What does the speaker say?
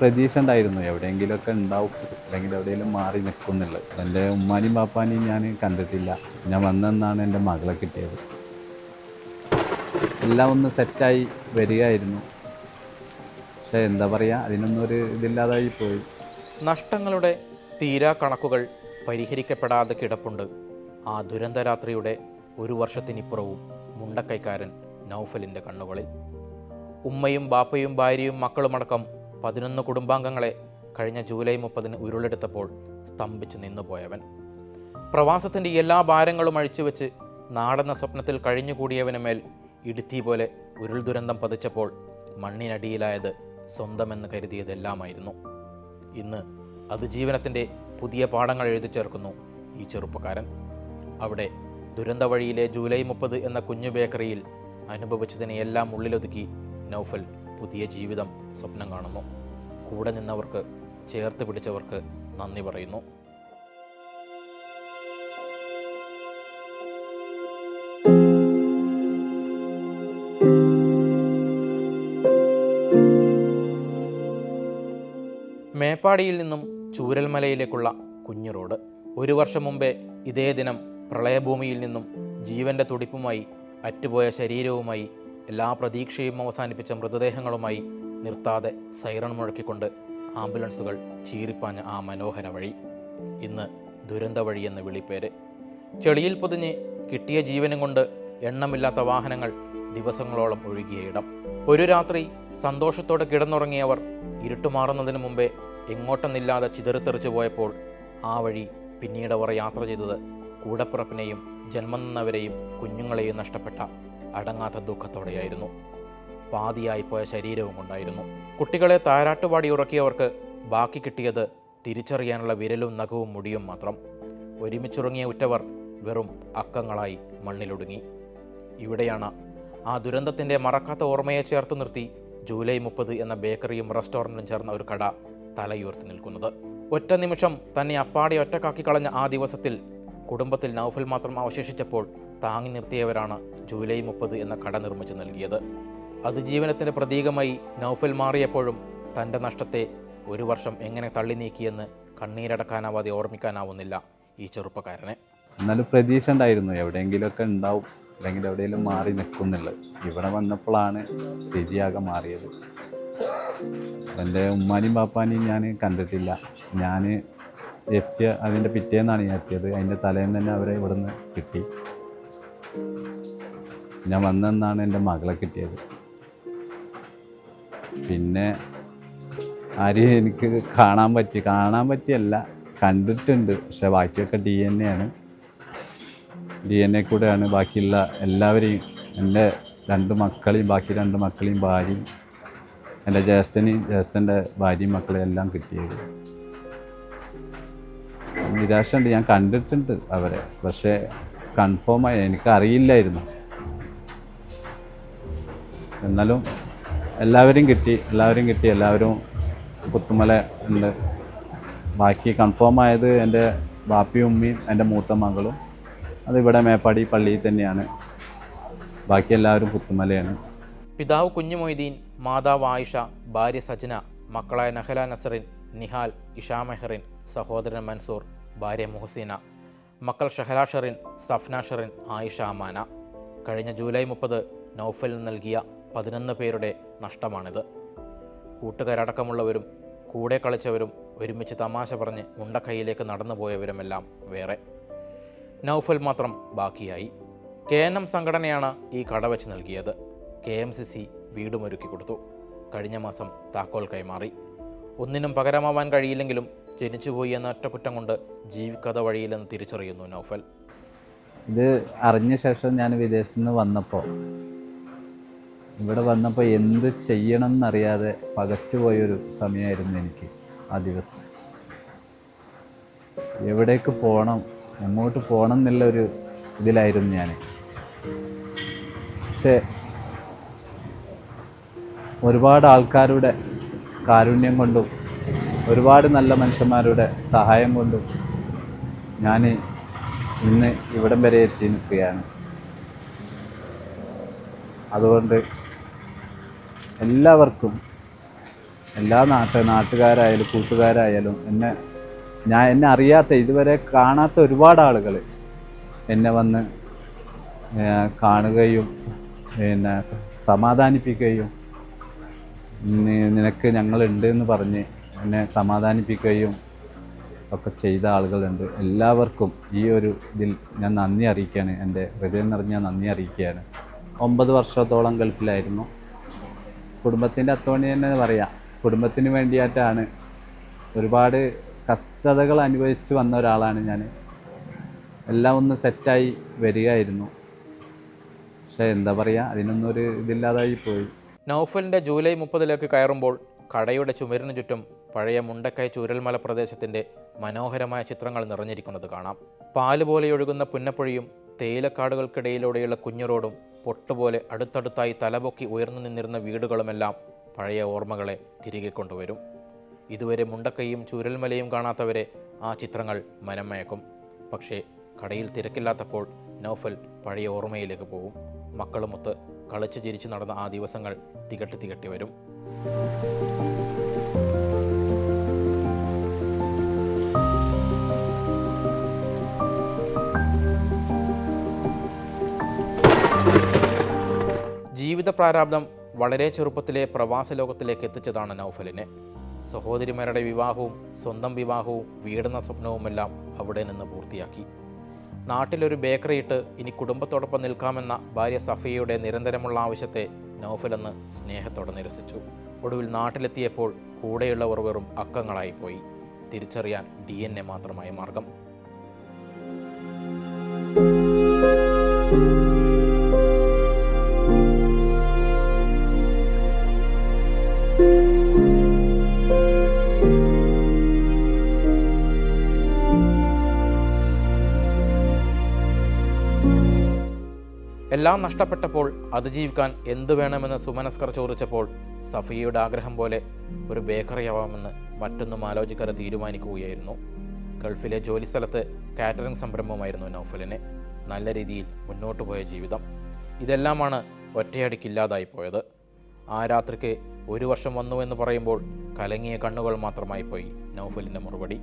പ്രതീക്ഷ ഉണ്ടായിരുന്നു. എവിടെയെങ്കിലുമൊക്കെ ഉണ്ടാവും. അല്ലെങ്കിൽ എവിടെയെങ്കിലും മാറി നിൽക്കുന്നുള്ളത് എന്റെ ഉമ്മാനെയും പാപ്പാനെയും ഞാൻ കണ്ടിട്ടില്ല. ഞാൻ വന്നെന്നാണ് എന്റെ മകളെ കിട്ടിയത്. എല്ലാം ഒന്ന് സെറ്റായി വരികയായിരുന്നു. പക്ഷേ എന്താ പറയുക അതിനൊന്നും ഒരു ഇതില്ലാതായി പോയി. നഷ്ടങ്ങളുടെ തീരാ കണക്കുകൾ പരിഹരിക്കപ്പെടാതെ കിടപ്പുണ്ട്. ആ ദുരന്തരാത്രിയുടെ ഒരു വർഷത്തിനിപ്പുറവും മുണ്ടക്കൈക്കാരൻ നൗഫലിന്റെ കണ്ണുകളിൽ. ഉമ്മയും ബാപ്പയും ഭാര്യയും മക്കളുമടക്കം പതിനൊന്ന് കുടുംബാംഗങ്ങളെ കഴിഞ്ഞ ജൂലൈ മുപ്പതിന് ഉരുളെടുത്തപ്പോൾ സ്തംഭിച്ച് നിന്നുപോയവൻ. പ്രവാസത്തിന്റെ എല്ലാ ഭാരങ്ങളും അഴിച്ചു വെച്ച് നാടെന്ന സ്വപ്നത്തിൽ കഴിഞ്ഞുകൂടിയവന് മേൽ ഇടുത്തി പോലെ ഉരുൾ ദുരന്തം പതിച്ചപ്പോൾ മണ്ണിനടിയിലായത് സ്വന്തമെന്ന് കരുതിയതെല്ലാമായിരുന്നു. ഇന്ന് അതിജീവനത്തിന്റെ പുതിയ പാഠങ്ങൾ എഴുതി ചേർക്കുന്നു ഈ ചെറുപ്പക്കാരൻ. അവിടെ ദുരന്ത വഴിയിലെ ജൂലൈ മുപ്പത് എന്ന കുഞ്ഞു ബേക്കറിയിൽ അനുഭവിച്ചതിനെയെല്ലാം ഉള്ളിലൊതുക്കി നൗഫൽ പുതിയ ജീവിതം സ്വപ്നം കാണുന്നു. കൂടെ നിന്നവർക്ക് ചേർത്ത് പിടിച്ചവർക്ക് നന്ദി പറയുന്നു. മേപ്പാടിയിൽ നിന്നും ചൂരൽമലയിലേക്കുള്ള കുഞ്ഞു റോഡ്. ഒരു വർഷം മുമ്പേ ഇതേ ദിനം പ്രളയഭൂമിയിൽ നിന്നും ജീവന്റെ തുടിപ്പുമായി അറ്റുപോയ ശരീരവുമായി എല്ലാ പ്രതീക്ഷയും അവസാനിപ്പിച്ച മൃതദേഹങ്ങളുമായി നിർത്താതെ സൈറൺ മുഴക്കിക്കൊണ്ട് ആംബുലൻസുകൾ ചീറിപ്പാഞ്ഞ ആ മനോഹര വഴി. ഇന്ന് ദുരന്ത വഴി എന്ന വിളിപ്പേര്. ചെളിയിൽ പൊതിഞ്ഞ് കിട്ടിയ ജീവനും കൊണ്ട് എണ്ണമില്ലാത്ത വാഹനങ്ങൾ ദിവസങ്ങളോളം ഒഴുകിയ ഇടം. ഒരു രാത്രി സന്തോഷത്തോടെ കിടന്നുറങ്ങിയവർ ഇരുട്ടുമാറുന്നതിന് മുമ്പേ എങ്ങോട്ടെന്നില്ലാതെ ചിതറിത്തെറിച്ചു പോയപ്പോൾ ആ വഴി പിന്നീട് അവർ യാത്ര ചെയ്തത് കൂടപ്പിറപ്പിനെയും ജന്മം നിന്നവരെയും കുഞ്ഞുങ്ങളെയും നഷ്ടപ്പെട്ട അടങ്ങാത്ത ദുഃഖത്തോടെയായിരുന്നു. പാതിയായി പോയ ശരീരവും ഉണ്ടായിരുന്നു കുട്ടികളെ താരാട്ടുപാടി ഉറക്കിയവർക്ക് ബാക്കി കിട്ടിയത് തിരിച്ചറിയാനുള്ള വിരലും നഖവും മുടിയും മാത്രം. ഒരുമിച്ചുറങ്ങിയ ഉറ്റവർ വെറും അക്കങ്ങളായി മണ്ണിലൊടുങ്ങി. ഇവിടെയാണ് ആ ദുരന്തത്തിന്റെ മറക്കാത്ത ഓർമ്മയെ ചേർത്ത് നിർത്തി ജൂലൈ മുപ്പത് എന്ന ബേക്കറിയും റെസ്റ്റോറന്റും ചേർന്ന ഒരു കട തലയുയർത്തി നിൽക്കുന്നത്. ഒറ്റ നിമിഷം തന്നെ അപ്പാടെ ഒറ്റക്കാക്കി കളഞ്ഞ ആ ദിവസത്തിൽ കുടുംബത്തിൽ നൗഫൽ മാത്രം അവശേഷിച്ചപ്പോൾ താങ്ങി നിർത്തിയവരാണ് ജൂലൈ മുപ്പത് എന്ന കട നിർമ്മിച്ചു നൽകിയത്. അതിജീവനത്തിന്റെ പ്രതീകമായി നൗഫൽ മാറിയപ്പോഴും തന്റെ നഷ്ടത്തെ ഒരു വർഷം എങ്ങനെ തള്ളി നീക്കിയെന്ന് കണ്ണീരടക്കാനാവാതെ ഓർമ്മിക്കാനാവുന്നില്ല ഈ ചെറുപ്പക്കാരനെ. എന്നാലും പ്രതീക്ഷ ഉണ്ടായിരുന്നു. എവിടെയെങ്കിലുമൊക്കെ ഉണ്ടാവും. അല്ലെങ്കിൽ എവിടെയെങ്കിലും മാറി നിൽക്കുന്നുള്ളത് ഇവിടെ വന്നപ്പോഴാണ് സ്ഥിതിയാകെ മാറിയത്. എന്റെ ഉമ്മാനെയും പാപ്പാനെയും ഞാൻ കണ്ടിട്ടില്ല. ഞാൻ എത്തിയ അതിന്റെ പിറ്റേന്നാണ് ഞാൻ എത്തിയത്. അതിന്റെ തലേന്ന് തന്നെ അവരെ ഇവിടുന്ന് കിട്ടി. ഞാൻ വന്നെന്നാണ് എന്റെ മകളെ കിട്ടിയത്. പിന്നെ ആരെയും എനിക്ക് കാണാൻ പറ്റി? കാണാൻ പറ്റിയല്ല കണ്ടിട്ടുണ്ട്. പക്ഷെ ബാക്കിയൊക്കെ ഡി എൻ എ ആണ്. ഡി എൻ എ കൂടെയാണ് ബാക്കിയുള്ള എല്ലാവരെയും എന്റെ രണ്ട് മക്കളെയും ബാക്കി രണ്ട് മക്കളെയും ഭാര്യയും എന്റെ ജ്യേഷ്ഠനെയും ജ്യേഷ്ഠന്റെ ഭാര്യയും മക്കളെയും എല്ലാം കിട്ടിയത്. നിരാശയുണ്ട്. ഞാൻ കണ്ടിട്ടുണ്ട് അവരെ. പക്ഷേ കൺഫേമായി എനിക്കറിയില്ലായിരുന്നു. എന്നാലും എല്ലാവരും കിട്ടി. എല്ലാവരും കിട്ടി. എല്ലാവരും പുത്തുമല ഉണ്ട്. ബാക്കി കൺഫേം ആയത് എന്റെ ബാപ്പിയും ഉമ്മയും എന്റെ മൂത്ത മകളും. അതിവിടെ മേപ്പാടി പള്ളിയിൽ തന്നെയാണ്. ബാക്കി എല്ലാവരും പുത്തുമലയാണ്. പിതാവ് കുഞ്ഞു മൊയ്തീൻ മാതാവ് ആയിഷ ഭാര്യ സജന മക്കളായ നഹല നസറിൻ നിഹാൽ ഇഷാ മെഹറിൻ സഹോദരൻ മൻസൂർ ഭാര്യ മുഹസീന. മക്കൾ ഷഹല ഷെറിൻ സഫ്ന ഷെറിൻ ആയിഷ അമാന. കഴിഞ്ഞ ജൂലൈ മുപ്പത് നൗഫൽ നൽകിയ പതിനൊന്ന് പേരുടെ നഷ്ടമാണിത്. കൂട്ടുകാരടക്കമുള്ളവരും കൂടെ കളിച്ചവരും ഒരുമിച്ച് തമാശ പറഞ്ഞ് മുണ്ടക്കൈയിലേക്ക് നടന്നു പോയവരുമെല്ലാം വേറെ. നൗഫൽ മാത്രം ബാക്കിയായി. കെ എൻ എം സംഘടനയാണ് ഈ കട വെച്ച് നൽകിയത്. കെ എം സി സി വീടുമൊരുക്കി കൊടുത്തു. കഴിഞ്ഞ മാസം താക്കോൽ കൈമാറി. ഒന്നിനും പകരമാവാൻ കഴിയില്ലെങ്കിലും ജനിച്ചുപോയി എന്ന ഒറ്റക്കുറ്റം കൊണ്ട് ജീവിക്കാതെ വഴിയില്ലെന്ന് തിരിച്ചറിയുന്നു നൗഫൽ. ഇത് അറിഞ്ഞ ശേഷം ഞാൻ വിദേശത്ത് നിന്ന് വന്നപ്പോൾ ഇവിടെ വന്നപ്പോൾ എന്ത് ചെയ്യണം എന്നറിയാതെ പകച്ചുപോയൊരു സമയമായിരുന്നു എനിക്ക് ആ ദിവസം. എവിടേക്ക് പോകണം എങ്ങോട്ട് പോകണം എന്നുള്ളൊരു ഇതിലായിരുന്നു ഞാൻ. പക്ഷേ ഒരുപാട് ആൾക്കാരുടെ കാരുണ്യം കൊണ്ടും ഒരുപാട് നല്ല മനുഷ്യന്മാരുടെ സഹായം കൊണ്ടും ഞാൻ ഇന്ന് ഇവിടം വരെ എത്തി നിൽക്കുകയാണ്. അതുകൊണ്ട് എല്ലാവർക്കും എല്ലാ നാട്ട് നാട്ടുകാരായാലും കൂട്ടുകാരായാലും എന്നെ ഞാൻ എന്നെ അറിയാത്ത ഇതുവരെ കാണാത്ത ഒരുപാട് ആളുകൾ എന്നെ വന്ന് കാണുകയും പിന്നെ സമാധാനിപ്പിക്കുകയും നിനക്ക് ഞങ്ങളുണ്ട് എന്ന് പറഞ്ഞ് എന്നെ സമാധാനിപ്പിക്കുകയും ഒക്കെ ചെയ്ത ആളുകളുണ്ട്. എല്ലാവർക്കും ഈ ഒരു ഇതിൽ ഞാൻ നന്ദി അറിയിക്കുകയാണ്. എന്റെ ഹൃദയം നിറഞ്ഞ നന്ദി അറിയിക്കുകയാണ്. ഒമ്പത് വർഷത്തോളം ഗൾഫിലായിരുന്നു. കുടുംബത്തിന്റെ അത്തോണി തന്നെ പറയാം. കുടുംബത്തിന് വേണ്ടിയിട്ടാണ് ഒരുപാട് കഷ്ടതകൾ അനുഭവിച്ച് വന്ന ഒരാളാണ് ഞാൻ. എല്ലാം ഒന്ന് സെറ്റായി വരികയായിരുന്നു. പക്ഷേ എന്താ പറയുക അതിനൊന്നും ഒരു ഇതില്ലാതായി പോയി. നൗഫലിന്റെ ജൂലൈ മുപ്പതിലേക്ക് കയറുമ്പോൾ കടയുടെ ചുമരിനു ചുറ്റും പഴയ മുണ്ടക്കൈ ചൂരൽമല പ്രദേശത്തിന്റെ മനോഹരമായ ചിത്രങ്ങൾ നിറഞ്ഞിരിക്കുന്നത് കാണാം. പാൽ പോലെ ഒഴുകുന്ന പുന്നപ്പുഴയും തേയിലക്കാടുകൾക്കിടയിലൂടെയുള്ള കുഞ്ഞുറോഡും പൊട്ടുപോലെ അടുത്തടുത്തായി തലപൊക്കി ഉയർന്നു നിന്നിരുന്ന വീടുകളുമെല്ലാം പഴയ ഓർമ്മകളെ തിരികെ കൊണ്ടുവരും. ഇതുവരെ മുണ്ടക്കൈയും ചൂരൽമലയും കാണാത്തവരെ ആ ചിത്രങ്ങൾ മനമയക്കും. പക്ഷേ കടയിൽ തിരക്കില്ലാത്തപ്പോൾ നൗഫൽ പഴയ ഓർമ്മയിലേക്ക് പോകും. മക്കളുമൊത്ത് കളിച്ച് ചിരിച്ചു നടന്ന ആ ദിവസങ്ങൾ തികട്ടി തികട്ടി വരും. ജീവിത പ്രാരാബ്ദം വളരെ ചെറുപ്പത്തിലെ പ്രവാസ ലോകത്തിലേക്ക് എത്തിച്ചതാണ് നൗഫലിനെ. സഹോദരിമാരുടെ വിവാഹവും സ്വന്തം വിവാഹവും വീടുന്ന സ്വപ്നവുമെല്ലാം അവിടെ നിന്ന് പൂർത്തിയാക്കി. നാട്ടിലൊരു ബേക്കറി ഇട്ട് ഇനി കുടുംബത്തോടൊപ്പം നിൽക്കാമെന്ന ഭാര്യ സഫിയയുടെ നിരന്തരമുള്ള ആവശ്യത്തെ നൗഫലെന്ന് സ്നേഹത്തോടെ നിരസിച്ചു. ഒടുവിൽ നാട്ടിലെത്തിയപ്പോൾ കൂടെയുള്ളവർ വെറും അക്കങ്ങളായിപ്പോയി. തിരിച്ചറിയാൻ ഡി എൻ എ മാത്രമായ മാർഗം. എല്ലാം നഷ്ടപ്പെട്ടപ്പോൾ അതിജീവിക്കാൻ എന്തു വേണമെന്ന് സുമനസ്കർ ചോദിച്ചപ്പോൾ സഫിയയുടെ ആഗ്രഹം പോലെ ഒരു ബേക്കറി ആവാമെന്ന് മറ്റൊന്നും ആലോചിക്കാതെ തീരുമാനിക്കുകയായിരുന്നു. ഗൾഫിലെ ജോലി സ്ഥലത്ത് കാറ്ററിംഗ് സംരംഭമായിരുന്നു നൗഫലിന് നല്ല രീതിയിൽ മുന്നോട്ട് പോയ ജീവിതം. ഇതെല്ലാമാണ് ഒറ്റയടിക്കില്ലാതായി പോയത്. ആ രാത്രിക്ക് ഒരു വർഷം വന്നു എന്ന് പറയുമ്പോൾ കലങ്ങിയ കണ്ണുകൾ മാത്രമായി പോയി നൗഫലിന്റെ മറുപടി.